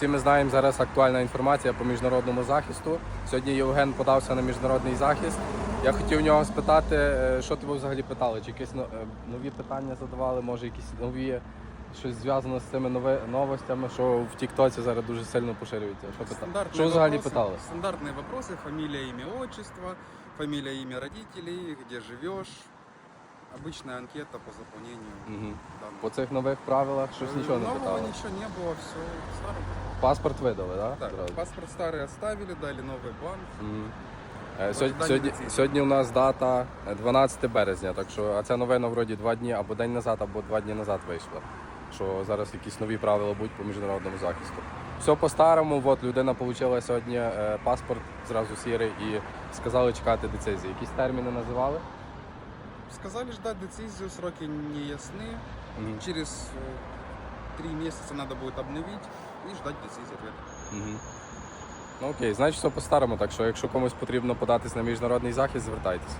всі ми знаємо зараз актуальна інформація по міжнародному захисту. Сьогодні Євген подався на міжнародний захист. Я хотів у нього спитати, е, що тебе взагалі питали? Чи якісь но- е, нові питання задавали, може якісь нові, щось зв'язано з цими нови, новостями, що в Тіктоці зараз дуже сильно поширюється. Що питали? Стандартные Що взагалі вопросы, питали? Стандартные вопросы, фамилия, имя, отчество, фамилия, имя родителей, где живешь. Обычная анкета по заполнению Угу. данных. По цих нових правилах щось нічого не Нового питали. ничего не было, все старое. Паспорт видали, так? Так, паспорт старый оставили, дали новый бланк. Мгм. Е, Сьогодні, Ожидання сьогодні, ліцензії. сьогодні у нас дата е, 12 березня, так що а ця новина вроді два дні або день назад, або два дні назад вийшла. Що зараз якісь нові правила будуть по міжнародному захисту. Все по-старому, от людина отримала сьогодні е, паспорт зразу сірий і сказали чекати децизії. Якісь терміни називали? Сказали ждать децизию, сроки не ясны. Мгм. Через э, три месяца надо будет обновить и ждать децизии ответа. Угу. Ну окей, значить все по-старому, так що якщо комусь потрібно податись на міжнародний захист, звертайтеся.